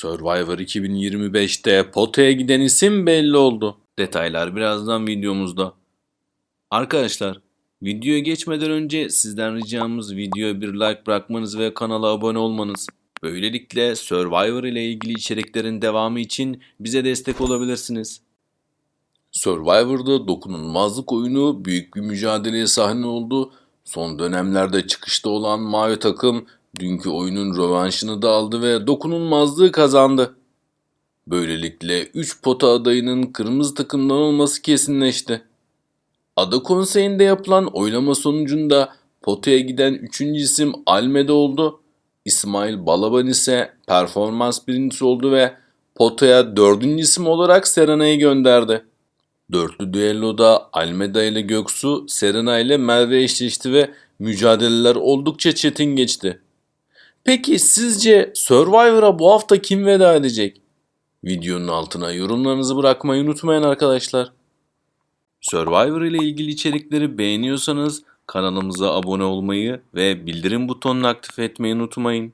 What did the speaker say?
Survivor 2025'te potaya giden isim belli oldu. Detaylar birazdan videomuzda. Arkadaşlar, videoya geçmeden önce sizden ricamız videoya bir like bırakmanız ve kanala abone olmanız. Böylelikle Survivor ile ilgili içeriklerin devamı için bize destek olabilirsiniz. Survivor'da dokunulmazlık oyunu büyük bir mücadeleye sahne oldu. Son dönemlerde çıkışta olan mavi takım dünkü oyunun rövanşını da aldı ve dokunulmazlığı kazandı. Böylelikle 3 pota adayının kırmızı takımdan olması kesinleşti. Ada konseyinde yapılan oylama sonucunda potaya giden 3. isim Almeda oldu. İsmail Balaban ise performans birincisi oldu ve potaya 4. isim olarak Serena'yı gönderdi. Dörtlü düelloda Almeda ile Göksu, Serena ile Merve eşleşti ve mücadeleler oldukça çetin geçti. Peki sizce Survivor'a bu hafta kim veda edecek? Videonun altına yorumlarınızı bırakmayı unutmayın arkadaşlar. Survivor ile ilgili içerikleri beğeniyorsanız kanalımıza abone olmayı ve bildirim butonunu aktif etmeyi unutmayın.